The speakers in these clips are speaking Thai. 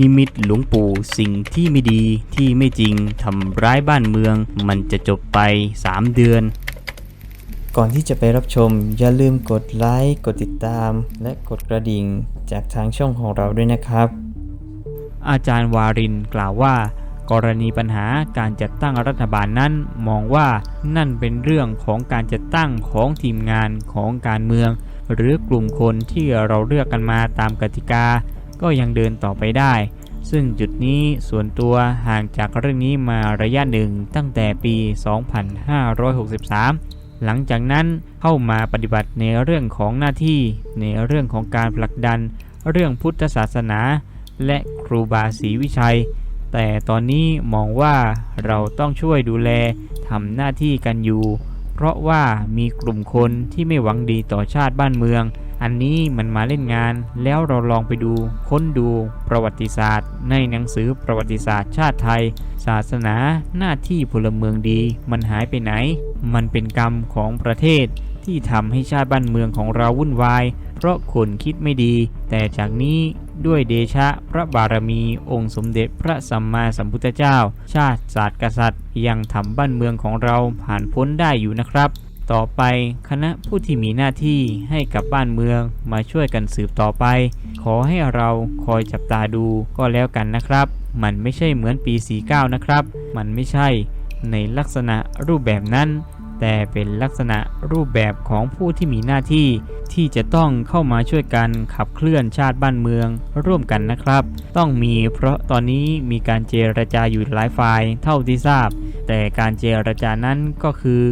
นิมิตหลวงปู่สิ่งที่ไม่ดีที่ไม่จริงทำร้ายบ้านเมือง มันจะจบไป 3 เดือน ก่อนที่จะไปรับชม อย่าลืมกดไลค์กดติดตาม และกดกระดิ่ง จากทางช่องของเราด้วยนะครับ อาจารย์วารินกล่าวว่า กรณีปัญหาการจัดตั้งรัฐบาลนั้นมองว่านั่นเป็นเรื่องของการจัดตั้งของทีมงานของการเมือง หรือกลุ่มคนที่เราเลือกกันมาตามกติกา ก็ยังเดินต่อไปได้ ซึ่งจุดนี้ส่วนตัวห่างจากเรื่องนี้มาระยะหนึ่งตั้งแต่ปี 2563 หลังจากนั้นเข้ามาปฏิบัติในเรื่องของหน้าที่ ในเรื่องของการผลักดัน เรื่องพุทธศาสนา และครูบาศรีวิชัย แต่ตอนนี้มองว่าเราต้องช่วยดูแลทำหน้าที่กันอยู่ เพราะว่ามีกลุ่มคนที่ไม่หวังดีต่อชาติบ้านเมือง อันนี้มันมาเล่นงานแล้วเราลองไปดู ค้นดูประวัติศาสตร์ ในหนังสือประวัติศาสตร์ชาติไทย ศาสนาหน้าที่พลเมืองดี มันหายไปไหน มันเป็นกรรมของประเทศ ที่ทำให้ชาติบ้านเมืองของเราวุ่นวาย เพราะคนคิดไม่ดี แต่จากนี้ด้วยเดชะพระบารมี องค์สมเด็จพระสัมมาสัมพุทธเจ้า ชาติศาสตร์กษัตริย์ ยังทำบ้านเมืองของเราผ่านพ้นได้อยู่นะครับ ต่อไปคณะผู้ที่มีหน้าที่ให้กับบ้านเมืองมาช่วยกันสืบต่อไป ขอให้เราคอยจับตาดูก็แล้วกันนะครับ มันไม่ใช่เหมือนปี 49 นะครับ มันไม่ใช่ในลักษณะรูปแบบนั้น แต่เป็นลักษณะรูปแบบของผู้ที่มีหน้าที่ ที่จะต้องเข้ามาช่วยกันขับเคลื่อนชาติบ้านเมืองร่วมกันนะครับ ต้องมีเพราะตอนนี้มีการเจรจาอยู่หลายฝ่ายเท่าที่ทราบ แต่การเจรจานั้นก็คือ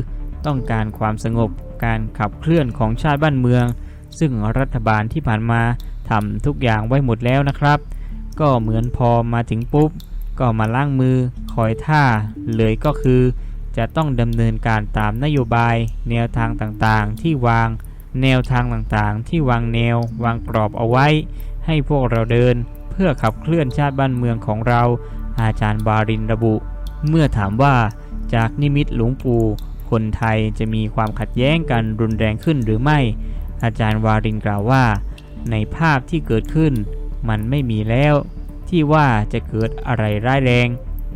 ต้องการความสงบการขับเคลื่อนของชาติบ้านเมือง ซึ่งรัฐบาลที่ผ่านมาทำทุกอย่างไว้หมดแล้วนะครับ ก็เหมือนพอมาถึงปุ๊บ ก็มาล้างมือคอยท่า เลยก็คือ จะต้องดำเนินการตามนโยบาย แนวทางต่างๆ ที่วางแนวทางต่างๆ ที่วางแนว วางกรอบเอาไว้ ให้พวกเราเดิน เพื่อขับเคลื่อนชาติบ้านเมืองของเรา อาจารย์บารินระบุ เมื่อถามว่าจากนิมิตหลวงปู่ คนไทยจะมีความขัดแย้งกันรุนแรงขึ้นหรือไม่ อาจารย์วารินกล่าวว่า ในภาพที่เกิดขึ้น มันไม่มีแล้ว ที่ว่าจะเกิดอะไรร้ายแรง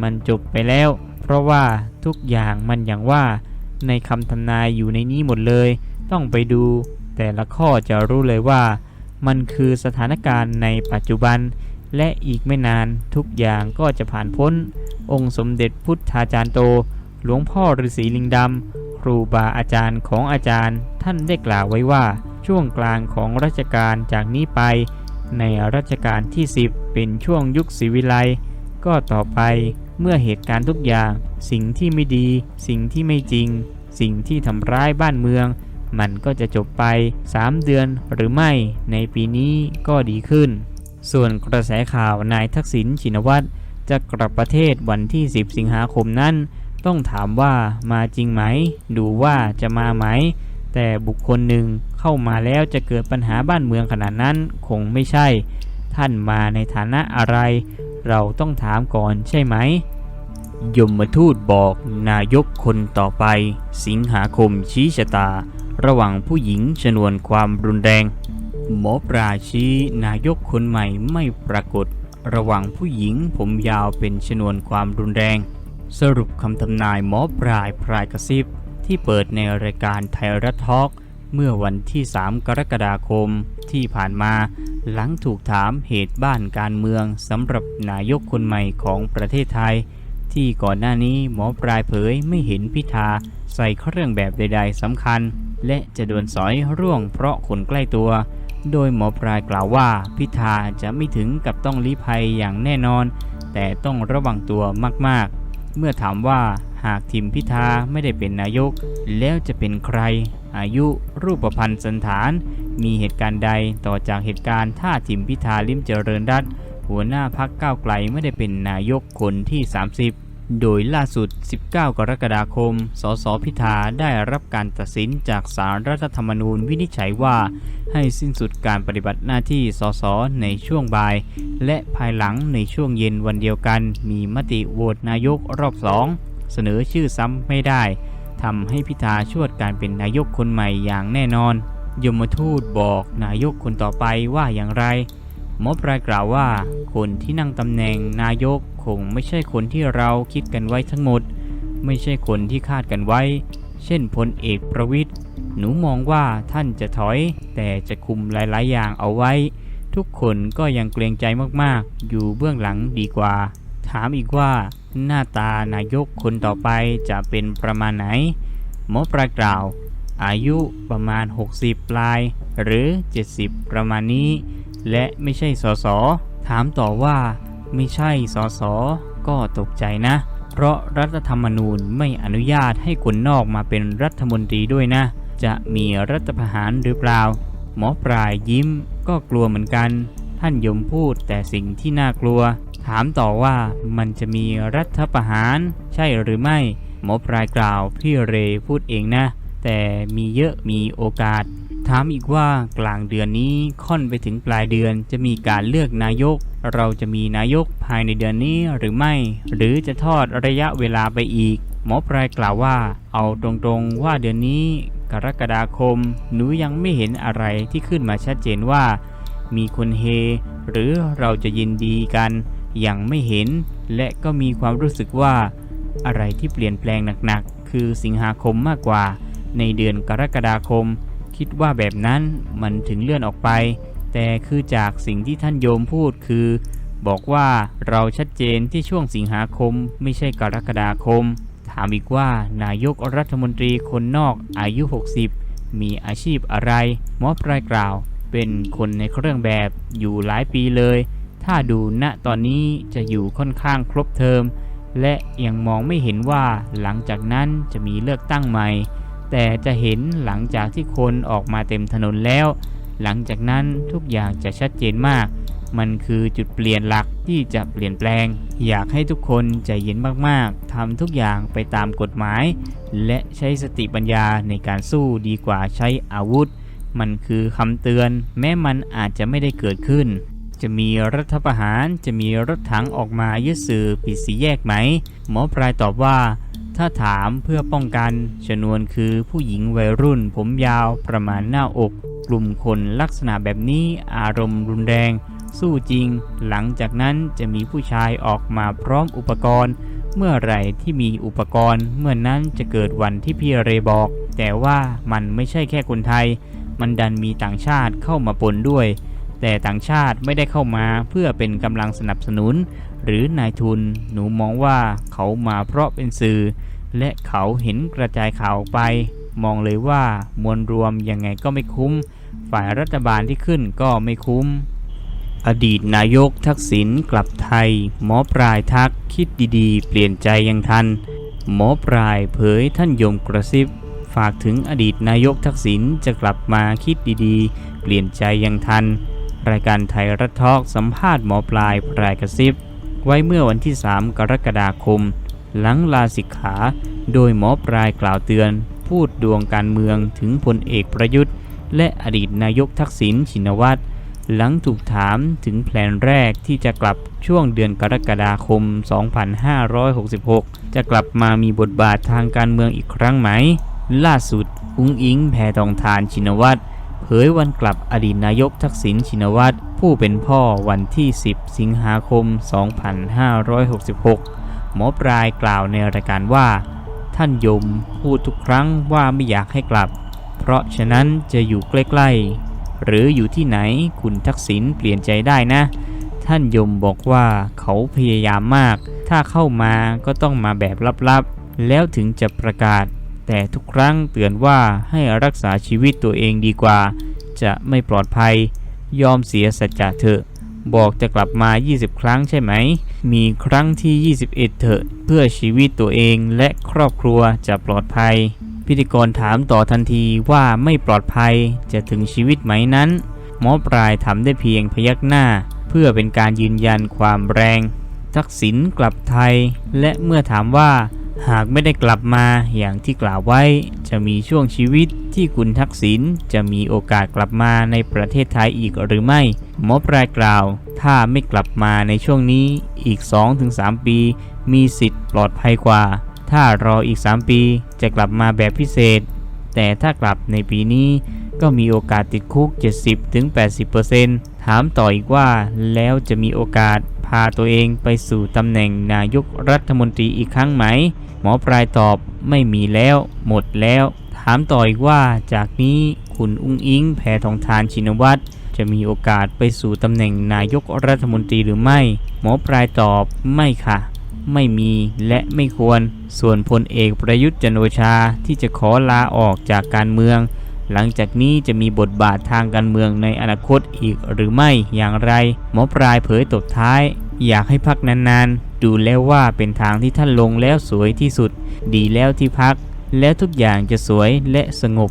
มันจบไปแล้ว เพราะว่าทุกอย่างมันอย่างว่า ในคำทำนายอยู่ในนี้หมดเลย ต้องไปดู แต่ละข้อจะรู้เลยว่า มันคือสถานการณ์ในปัจจุบัน และอีกไม่นานทุกอย่างก็จะผ่านพ้น องค์สมเด็จพุทธาจารย์โต หลวงพ่อฤาษีลิงดำ ครูบาอาจารย์ของอาจารย์ท่านได้กล่าวไว้ว่า ช่วงกลางของรัชกาลจากนี้ไป ในรัชกาลที่ 10 เป็นช่วงยุคศรีวิไลก็ต่อไปเมื่อเหตุการณ์ทุกอย่าง สิ่งที่ไม่ดี สิ่งที่ไม่จริง สิ่งที่ทำร้ายบ้านเมือง มันก็จะจบไป 3 เดือนหรือไม่ในปีนี้ก็ดีขึ้น ส่วนกระแสข่าวนายทักษิณชินวัตรจะกลับประเทศวันที่ 10 สิงหาคมนั้น ต้องถามว่ามาจริงไหม ดูว่าจะมาไหม แต่บุคคลหนึ่งเข้ามาแล้วจะเกิดปัญหาบ้านเมืองขนาดนั้นคงไม่ใช่ ท่านมาในฐานะอะไร เราต้องถามก่อนใช่ไหม ยมทูตบอกนายกคนต่อไป สิงหาคมชี้ชะตา ระหว่างผู้หญิงชนวนความรุนแรง หมอปลาชี้นายกคนใหม่ไม่ปรากฏ ระหว่างผู้หญิงผมยาวเป็นชนวนความรุนแรง สรุปคำทำนายหมอปลายพรายกระซิบ ที่เปิดในรายการไทยรัฐทอล์กเมื่อวันที่ 3 กรกฎาคมที่ผ่านมา หลังถูกถามเหตุบ้านการเมืองสำหรับนายกคนใหม่ของประเทศไทย ที่ก่อนหน้านี้หมอปลายเผยไม่เห็นพิธาใส่เครื่องแบบใด ๆสำคัญ และจะโดนสอยร่วงเพราะคนใกล้ตัว โดยหมอปลายกล่าวว่าพิธาจะไม่ถึงกับต้องลี้ภัยอย่างแน่นอน แต่ต้องระวังตัวมากๆ เมื่อถามว่าหากทิมพิธาไม่ได้เป็นนายก แล้วจะเป็นใคร อายุรูปพันธ์สันฐาน มีเหตุการณ์ใดต่อจากเหตุการณ์ถ้าทิมพิธาลิมเจริญรัตหัวหน้าพักก้าวไกลไม่ได้เป็นนายกคนที่ 30 โดยล่าสุด 19 กรกฎาคม สส พิธาได้รับการตัดสินจากสารรัฐธรรมนูญวินิจฉัยว่า ให้สิ้นสุดการปฏิบัติหน้าที่สส ในช่วงบ่าย และภายหลังในช่วงเย็นวันเดียวกัน มีมติโหวตนายกรอบสองเสนอชื่อซ้ำไม่ได้ทำให้พิธาชวดการเป็นนายกคนใหม่อย่างแน่นอน ยมทูตบอกนายกคนต่อไปว่าอย่างไร มอปลายกล่าวว่า คนที่นั่งตำแหน่งนายกคงไม่ใช่คนที่เราคิดกันไว้ทั้งหมด ไม่ใช่คนที่คาดกันไว้ เช่นพลเอกประวิทย์หนูมองว่าท่านจะถอย แต่จะคุมหลาย ๆ อย่างเอาไว้ ทุกคนก็ยังเกรงใจมาก ๆ อยู่เบื้องหลังดีกว่า ถามอีกว่า หน้าตานายกคนต่อไปจะเป็นประมาณไหนหมอปลายกล่าว อายุประมาณ 60 ปลาย หรือ 70 ประมาณนี้ และไม่ใช่สส ถามต่อว่าไม่ใช่สส ก็ตกใจนะ เพราะรัฐธรรมนูญไม่อนุญาตให้คนนอกมาเป็นรัฐมนตรีด้วยนะ จะมีรัฐประหารหรือเปล่า หมอปลายยิ้มก็กลัวเหมือนกัน ท่านยมพูดแต่สิ่งที่น่ากลัว ถามต่อว่ามันจะมีรัฐประหารใช่หรือไม่ หมอปลายกล่าวพี่เรพูดเองนะ แต่มีเยอะมีโอกาส ถามอีกว่ากลางเดือนนี้ค่อนไปถึงปลายเดือนจะมีการเลือกนายก เราจะมีนายกภายในเดือนนี้หรือไม่ หรือจะทอดระยะเวลาไปอีก หมอปลายกล่าวว่า เอาตรงๆว่าเดือนนี้ กรกฎาคม หนูยังไม่เห็นอะไรที่ขึ้นมาชัดเจนว่า มีคนเฮ หรือเราจะยินดีกัน ยังไม่เห็น และก็มีความรู้สึกว่า อะไรที่เปลี่ยนแปลงหนักๆคือสิงหาคมมากกว่า ในเดือนกรกฎาคม คิดว่าแบบนั้นมันถึงเลื่อนออกไป แต่คือจากสิ่งที่ท่านโยมพูดคือ บอกว่าเราชัดเจนที่ช่วงสิงหาคมไม่ใช่กรกฎาคม ถามอีกว่านายกรัฐมนตรีคนนอกอายุ 60 มีอาชีพอะไรหมอปลายกล่าว เป็นคนในเครื่องแบบอยู่หลายปีเลย ถ้าดูณตอนนี้จะอยู่ค่อนข้างครบเทอมและยังมองไม่เห็นว่าหลังจากนั้นจะมีเลือกตั้งใหม่ แต่จะเห็นหลังจากที่คนออกมาเต็มถนนแล้ว หลังจากนั้นทุกอย่างจะชัดเจนมาก มันคือจุดเปลี่ยนหลักที่จะเปลี่ยนแปลง อยากให้ทุกคนใจเย็นมากๆทำทุกอย่างไปตามกฎหมาย และใช้สติปัญญาในการสู้ดีกว่าใช้อาวุธ มันคือคำเตือน แม้มันอาจจะไม่ได้เกิดขึ้น จะมีรัฐประหารจะมีรถถังออกมายึดสื่อปิดสีแยกไหม หมอปลายตอบว่า ถ้าถามเพื่อป้องกันชนวนคือผู้หญิงวัยรุ่น ผมยาวประมาณหน้าอก กลุ่มคนลักษณะแบบนี้อารมณ์รุนแรง สู้จริง หลังจากนั้นจะมีผู้ชายออกมาพร้อมอุปกรณ์ เมื่อไหร่ที่มีอุปกรณ์ เมื่อนั้นจะเกิดวันที่พี่เรบอก แต่ว่ามันไม่ใช่แค่คนไทย มันดันมีต่างชาติเข้ามาปนด้วย แต่ต่างชาติไม่ได้เข้ามาเพื่อเป็นกำลังสนับสนุน หรือนายทุน หนูมองว่าเขามาเพราะเป็นสื่อ และเขาเห็นกระจายข่าวไป มองเลยว่ามวลรวมยังไงก็ไม่คุ้ม ฝ่ายรัฐบาลที่ขึ้นก็ไม่คุ้ม อดีตนายกทักษิณกลับไทย หมอปลายทักคิดดีๆ เปลี่ยนใจยังทัน หมอปลายเผยท่านยมกระซิบฝากถึงอดีตนายกทักษิณจะกลับมาคิดดีๆ เปลี่ยนใจยังทัน รายการไทยรัฐทอกสัมภาษณ์หมอปลายปลายกระซิบ ไว้เมื่อวันที่ 3 กรกฎาคม หลังลาสิกขา โดยหมอปลายกล่าวเตือน พูดดวงการเมืองถึงพลเอกประยุทธ์ และอดีตนายกทักษิณชินวัตรหลังถูกถามถึงแผนแรกที่จะกลับช่วงเดือนกรกฎาคม 2566 จะกลับมามีบทบาททางการเมืองอีกครั้งไหม ล่าสุดอุ้งอิงแพทองทานชินวัตร เผยวันกลับอดีตนายกทักษิณชินวัตรผู้เป็นพ่อวันที่ 10 สิงหาคม 2566 หมอปลายกล่าวในรายการว่า ท่านยมพูดทุกครั้งว่าไม่อยากให้กลับ เพราะฉะนั้นจะอยู่ใกล้ๆ หรืออยู่ที่ไหนคุณทักษิณเปลี่ยนใจได้นะ ท่านยมบอกว่าเขาพยายามมาก ถ้าเข้ามาก็ต้องมาแบบลับๆ แล้วถึงจะประกาศ แต่ทุกครั้งเตือนว่าให้รักษาชีวิตตัวเองดีกว่า จะไม่ปลอดภัย ยอมเสียสัจจะเถอะ บอกจะกลับมา 20 ครั้งใช่ไหม มีครั้งที่ 21 เถอะ เพื่อชีวิตตัวเองและครอบครัวจะปลอดภัย พิธีกรถามต่อทันทีว่าไม่ปลอดภัยจะถึงชีวิตไหมนั้น หมอปลายทำได้เพียงพยักหน้า เพื่อเป็นการยืนยันความแรง ทักษิณกลับไทย และเมื่อถามว่า หากไม่ได้กลับมาอย่างที่กล่าวไว้ จะมีช่วงชีวิตที่คุณทักษิณจะมีโอกาสกลับมาในประเทศไทยอีกหรือไม่ หมอปลายกล่าว ถ้าไม่กลับมาในช่วงนี้อีก 2-3 ปี มีสิทธิ์ปลอดภัยกว่า ถ้ารออีก 3 ปีจะกลับมาแบบพิเศษ แต่ถ้ากลับในปีนี้ก็มีโอกาสติดคุก 70-80%ถามต่ออีกว่าแล้วจะมีโอกาสาตัวเองไปสู่ตำแหน่งนายกรัฐมนตรีอีกครั้งไหม หมอปลายตอบไม่มีแล้ว หมดแล้ว ถามต่ออีกว่าจากนี้คุณอุ้งอิงแพทองทานชินวัตรจะมีโอกาสไปสู่ตำแหน่งนายกรัฐมนตรีหรือไม่ หมอปลายตอบไม่ค่ะ ไม่มีและไม่ควร ส่วนพลเอกประยุทธ์จันโอชาที่จะขอลาออกจากการเมือง หลังจากนี้จะมีบทบาททางการเมืองในอนาคตอีกหรือไม่อย่างไร หมอปลายเผยตบท้าย อยากให้พักนานๆ ดูแล้วว่าเป็นทางที่ท่านลงแล้วสวยที่สุด ดีแล้วที่พัก แล้วทุกอย่างจะสวยและสงบ